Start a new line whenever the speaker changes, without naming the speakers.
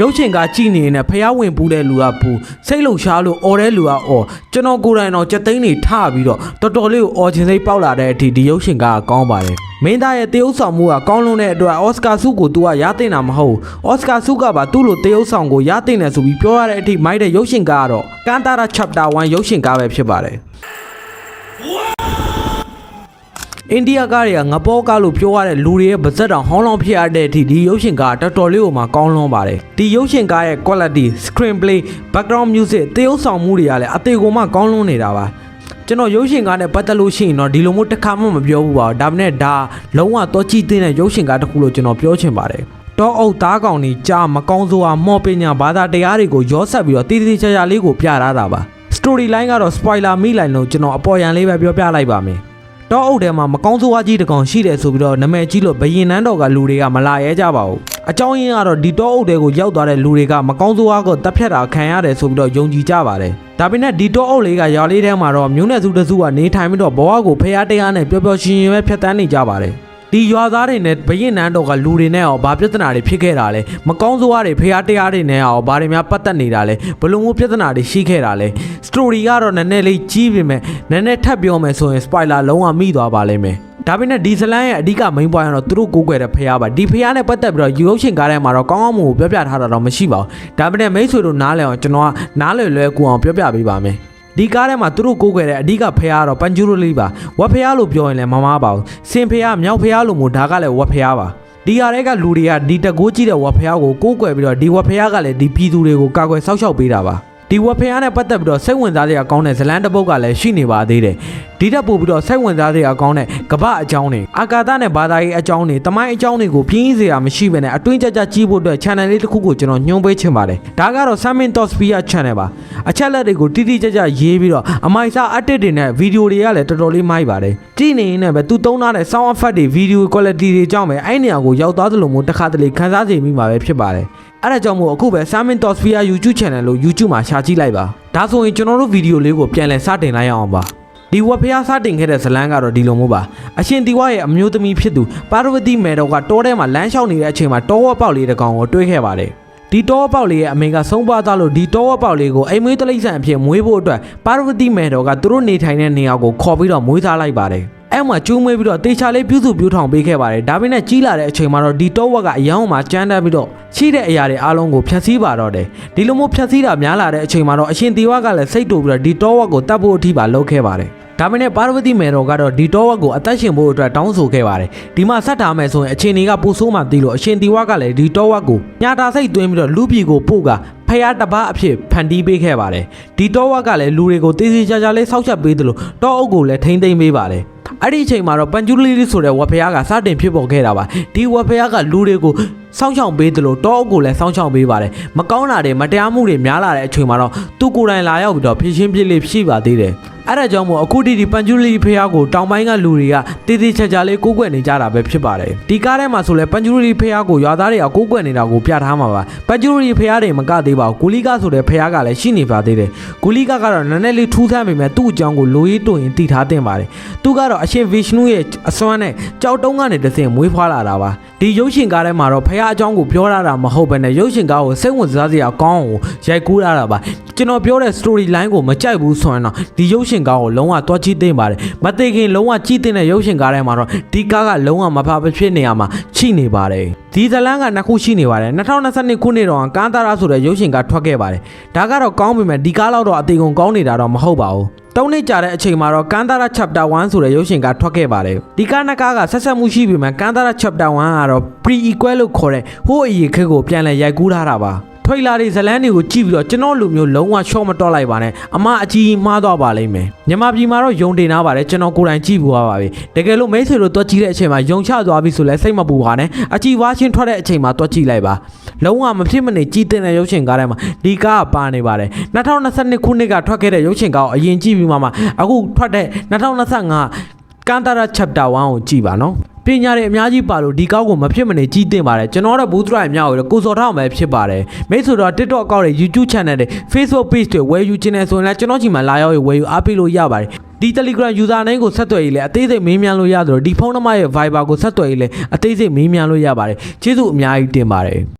ရုပ်ရှင်ကကြည်နေနေဖះဝင်ပူးတဲ့လူကပူစိတ်လှုပ်ရှားလို့អော်တဲ့လူကអော်ကျွန်တော်ကိုယ်တိုင်တော့ကြက်သိန်းတွေထပြီးတော့တော်တော်လေးကိုអော်ချင်စိတ်ပေါက်လာတဲ့အထိဒီရုပ်ရှင်ကကောင်းပါတယ်မင်းသားရဲ့တရုပ်ဆောင်မှုကကောင်းလွန်းတဲ့အတွက်အော်စကာဆုကို तू ကရတင်တာမဟုတ်အော်စကာဆုကပါသူ့လိုတရုပ်ဆောင်ကိုရတင်တယ်ဆိုပြီးပြောရတဲ့အထိမိုက်တဲ့ရုပ်ရှင်ကားကတော့ကန်တာရာ chapter 1ရုပ်ရှင်ကားပဲဖြစ်ပါတယ် အိန္ဒိယကားတွေကငပေါကားလို့ပြောရတဲ့လူတွေရဲ့ဗဇက်တောင်ဟောင်းလောင်းဖြစ်ရတဲ့အထိဒီရုပ်ရှင်ကားတော်တော်လေးကိုမှကောင်းလွန်းပါတယ်ဒီရုပ်ရှင်ကားရဲ့ quality screenplay background music တရုပ်ဆောင်မှုတွေကလည်းအသေးကိုမှကောင်းလွန်းနေတာပါကျွန်တော်ရုပ်ရှင်ကားနဲ့ပတ်သက်လို့ရှိရင်တော့ဒီလိုမျိုးတစ်ခါမှမပြောဘူးပါဘူးဒါပေမဲ့ဒါလုံးဝတော့ကြည့်တဲ့ရုပ်ရှင်ကားတစ်ခုလို့ကျွန်တော်ပြောချင်ပါတယ်တောအုပ်သားကောင်ကြီးကြာမကောင်းစွာမော်ပညာဘာသာတရားတွေကိုရောဆက်ပြီးတော့တည်တည်ချာချာလေးကိုပြထားတာပါ story line ကတော့ spoiler မိလိုက်လို့ကျွန်တော်အပေါ်ယံလေးပဲပြောပြလိုက်ပါမယ် တောအုပ်ထဲမှာမကောင်းဆိုးဝါးကြီးတစ်ကောင်ရှိတယ်ဆိုပြီးတော့နာမည်ကြီးလို့ဘယင်နန်းတော်ကလူတွေကမလာရဲကြပါဘူးအကြောင်းရင်းကတော့ဒီတောအုပ်ထဲကိုရောက်သွားတဲ့လူတွေကမကောင်းဆိုးဝါးကိုတပ်ဖြတ်တာခံရတယ်ဆိုပြီးတော့ယုံကြည်ကြပါတယ်ဒါပေမဲ့ဒီတောအုပ်လေးကရွာလေးထဲမှာတော့မျိုးနွယ်စုတစ်စုကနေထိုင်ပြီးတော့ဘဝကိုဖျားတရားနဲ့ပျော်ပျော်ရွှင်ရွှင်ပဲဖြတ်တန်းနေကြပါတယ် ဒီရွာသားတွေနဲ့ဘရင်နန်းတော်ကလူတွေနဲ့ရောဘာပြဿနာတွေဖြစ်ခဲ့တာလဲမကောင်းဆိုးဝါးတွေဖျားတရားတွေနဲ့ရောဘာတွေများပတ်သက်နေတာလဲဘယ်လိုမျိုးပြဿနာတွေရှိခဲ့တာလဲစတိုရီကတော့နည်းနည်းလေးကြီးပေမဲ့နည်းနည်းထပ်ပြောမယ်ဆိုရင် spoiler လုံးဝမိသွားပါလိမ့်မယ်ဒါပေမဲ့ဒီဇလန်ရဲ့အဓိက main point ကတော့သူတို့ကိုးကွယ်တဲ့ဖျားပါဒီဖျားနဲ့ပတ်သက်ပြီးတော့ယူရုပ်ရှင်ကားထဲမှာတော့ကောင်းကောင်းမွန်ကိုပြောပြထားတာတော့မရှိပါဘူးဒါပေမဲ့မိတ်ဆွေတို့နားလည်အောင်ကျွန်တော်ကနားလည်လွယ်ကူအောင်ပြောပြပေးပါမယ် ဒီကားထဲမှာသူတို့ကိုးကွယ်တဲ့အဓိကဖျားကတော့ပန်ဂျူရိုလေးပါဝက်ဖျားလို့ပြောရင်လည်းမမားပါဘူးစင်ဖျားမြောက်ဖျားလို့မို့ဒါကလည်းဝက်ဖျားပါဒီဟာတွေကလူတွေကဒီတကိုးကြည့်တဲ့ဝက်ဖျားကိုကိုးကွယ်ပြီးတော့ဒီဝက်ဖျားကလည်းဒီပြည်သူတွေကိုကာကွယ်စောင့်ရှောက်ပေးတာပါ ဒီဝက်ဖျားနဲ့ပတ်သက်ပြီးတော့စိတ်ဝင်စားစရာကောင်းတဲ့ဇလန်တစ်ပုတ်ကလည်းရှိနေပါသေးတယ်ဒီတက်ပို့ပြီးတော့စိတ်ဝင်စားစရာကောင်းတဲ့ကပအကြောင်းတွေအာကာသနဲ့ဘာသာရေးအကြောင်းတွေတမိုင်းအကြောင်းတွေကိုပြင်းစရာမရှိဘဲနဲ့အတွင်းကြကြကြီးဖို့အတွက် channel လေးတစ်ခုကိုကျွန်တော်ညွှန်ပေးချင်ပါတယ်ဒါကတော့ Samin Tospia channel ပါအချက်လက်တွေကိုတိတိကျကျရေးပြီးတော့အမိုက်စား edit တွေနဲ့ဗီဒီယိုတွေကလည်းတော်တော်လေးမိုက်ပါတယ်ကြည့်နေရင်လည်းပဲသူသုံးထားတဲ့ sound effect တွေ video quality တွေကြောင့်ပဲအဲ့နေရာကိုရောက်သွားသလိုမျိုးတစ်ခါတလေခန်းစားစေမိမှာပဲဖြစ်ပါတယ် အဲ့ဒါကြောင့်မို့အခုပဲ Samin Tospia YouTube channel လို့ YouTube မှာရှာကြည့်လိုက်ပါဒါဆိုရင်ကျွန်တော်တို့ဗီဒီယိုလေးကိုပြန်လည်စတင်လိုက်ရအောင်ပါဒီဝက်ဖျားစတင်ခဲ့တဲ့ဇလန်းကတော့ဒီလိုမျိုးပါအရှင်ဒီဝါရဲ့အမျိုးသမီးဖြစ်သူပါရဝတီမေတော်ကတောထဲမှာလမ်းလျှောက်နေတဲ့အချိန်မှာတောဝက်ပေါက်လေးတစ်ကောင်ကိုတွေ့ခဲ့ပါတယ်ဒီတောဝက်ပေါက်လေးရဲ့အမေကဆုံးပါသွားလို့ဒီတောဝက်ပေါက်လေးကိုအိမ်မွေးတလိမ့်ဆန်အဖြစ်မွေးဖို့အတွက်ပါရဝတီမေတော်ကသူတို့နေထိုင်တဲ့နေရာကိုခေါ်ပြီးတော့မွေးစားလိုက်ပါတယ် အဲ့မှာကျူးမွေးပြီးတော့တေချာလေးပြုစုပြုထောင်ပေးခဲ့ပါတယ်ဒါပေမဲ့ကြီးလာတဲ့အချိန်မှာတော့ဒီတောဝက်ကအယောင်းမှာကျန်းတက်ပြီးတော့ရှိတဲ့အရာတွေအားလုံးကိုဖျက်ဆီးပါတော့တယ်ဒီလိုမျိုးဖျက်ဆီးတာများလာတဲ့အချိန်မှာတော့အရှင်ဒီဝါကလည်းစိတ်တူပြီးတော့ဒီတောဝက်ကိုတတ်ဖို့အထိပါလုပ်ခဲ့ပါတယ်ဒါပေမဲ့ပါရဝတိမေတော်ကတော့ဒီတောဝက်ကိုအသက်ရှင်ဖို့အတွက်တောင်းဆိုခဲ့ပါတယ်ဒီမှာဆက်ထားမယ်ဆိုရင်အချိန်တွေကပိုဆိုးမှသိလို့အရှင်ဒီဝါကလည်းဒီတောဝက်ကိုညာတာစိတ်သွင်းပြီးတော့လူပြည်ကိုပို့ကဖျားတပားအဖြစ်ဖန်တီးပေးခဲ့ပါတယ်ဒီတောဝက်ကလည်းလူတွေကိုတေးသေးချာချာလေးစောက်ချက်ပေးသလိုတောအုပ်ကိုလည်းထိမ့်သိမ့်ပေးပါတယ် အဲ့ဒီအချိန်မှာတော့ပန်ကျူလီလီဆိုတဲ့ဝက်ဖျားကစတင်ဖြစ်ပေါ်ခဲ့တာပါဒီဝက်ဖျားကလူတွေကို စောင့်ရှောက်ပေးသလိုတောအုပ်ကိုလည်းစောင့်ရှောက်ပေးပါတယ်မကောင်းတာတွေမတရားမှုတွေများလာတဲ့အချိန်မှာတော့သူကိုယ်တိုင်လာရောက်ပြီးတော့ဖြည့်ရှင်းပြစ်လေးရှိပါသေးတယ်အဲ့ဒါကြောင့်မို့အခုဒီဒီပန်ကျူလီဖျားကိုတောင်ပိုင်းကလူတွေကတေးသေးချာချာလေးကိုးကွယ်နေကြတာပဲဖြစ်ပါတယ်ဒီကားထဲမှာဆိုလဲပန်ကျူလီဖျားကိုရွာသားတွေကကိုးကွယ်နေတာကိုပြထားမှာပါပန်ကျူလီဖျားတွေမကသေးပါဘူးဂူလီကာဆိုတဲ့ဖျားကလည်းရှိနေပါသေးတယ်ဂူလီကာကတော့နည်းနည်းလေးထူးဆန်းပေမဲ့သူ့အကြောင်းကိုလိုရေးတွင်တည်ထားတင်ပါတယ်သူကတော့အရှင်ဗီရှနုရဲ့အစွမ်းနဲ့ကြောက်တုံးကနေတဆင့်မွေးဖွားလာတာပါဒီရုပ်ရှင်ကားထဲမှာတော့ဖျားအကြောင်းကိုပြောရတာမဟုတ်ဘဲနဲ့ရုပ်ရှင်ကားကိုစိတ်ဝင်စားစရာကောင်းအောင်ရိုက်ကူးရတာပါကျွန်တော်ပြောတဲ့ story line ကိုမကြိုက်ဘူးဆိုရင်တော့ဒီရုပ်ရှင်ကားကိုလုံးဝတွားကြည့်သင့်ပါတယ်မသိခင်လုံးဝကြည့်သင့်တဲ့ရုပ်ရှင်ကားထဲမှာတော့ဒီကားကလုံးဝမဖာမဖြစ်နေရမှာရှိနေပါတယ် ဒီဇလန်ကနှစ်ခုရှိနေပါတယ်2022ခုနှစ်တော့ကားတာရာဆိုတဲ့ရုပ်ရှင်ကားထွက်ခဲ့ပါတယ်ဒါကတော့ကောင်းပြီမဲ့ဒီကားတော့အသေးကုန်ကောင်းနေတာတော့မဟုတ်ပါဘူးတုံးနေကြတဲ့အချိန်မှာတော့ကန်တာရာ chapter 1ဆိုတဲ့ရုပ်ရှင်ကထွက်ခဲ့ပါတယ်ဒီကားနှစ်ကားကဆက်ဆက်မှုရှိပြီမဲ့ကန်တာရာ chapter 1ကတော့ pre equal လို့ခေါ်တဲ့ဟိုးအရေးခက်ကိုပြန်လည်ရိုက်ကူးထားတာပါ ထွေလာတွေဇလန်းတွေကိုကြည့်ပြီးတော့ကျွန်တော်လူမျိုးလုံးဝရှော့မတော့လိုက်ပါနဲ့အမအကြီးမှားသွားပါလိမ့်မယ်မြန်မာပြည်မှာတော့ယုံတင်ထားပါတယ်ကျွန်တော်ကိုယ်တိုင်ကြည့်ပွားပါပြီတကယ်လို့မိတ်ဆွေတို့တွက်ကြည့်တဲ့အချိန်မှာယုံချသွားပြီဆိုလဲစိတ်မပူပါနဲ့အကြီးဝါချင်းထွက်တဲ့အချိန်မှာတွက်ကြည့်လိုက်ပါလုံးဝမဖြစ်မနေကြည်တင်တဲ့ရုပ်ရှင်ကားထဲမှာဒီကားကပါနေပါတယ်2022ခုနှစ်ကထွက်ခဲ့တဲ့ရုပ်ရှင်ကားကိုအရင်ကြည့်ပြီးမှမှအခုထွက်တဲ့2025ကန်တာရာ chapter 1ကိုကြည့်ပါနော် ပညာတွေအများကြီးပါလို့ဒီကောက်ကိုမဖြစ်မနေကြီးတင်ပါတယ်ကျွန်တော်တို့ဘူးသရိုင်မြောက်ရကိုစော်ထောင်ပဲဖြစ်ပါတယ်မိတ်ဆိုတော့ TikTok အကောင့်တွေ YouTube channel တွေ Facebook page တွေဝယ်ယူခြင်းနဲ့ဆိုရင်လည်းကျွန်တော်ကြီးမှာလာရောက်ရဝယ်ယူအားပေးလို့ရပါတယ်ဒီ Telegram user name ကိုဆက်သွယ်ရေးလဲအသေးစိတ်မေးမြန်းလို့ရသလိုဒီဖုန်းနံပါတ်ရဲ့ Viber ကိုဆက်သွယ်ရေးလဲအသေးစိတ်မေးမြန်းလို့ရပါတယ်ကျေးဇူးအများကြီးတင်ပါတယ်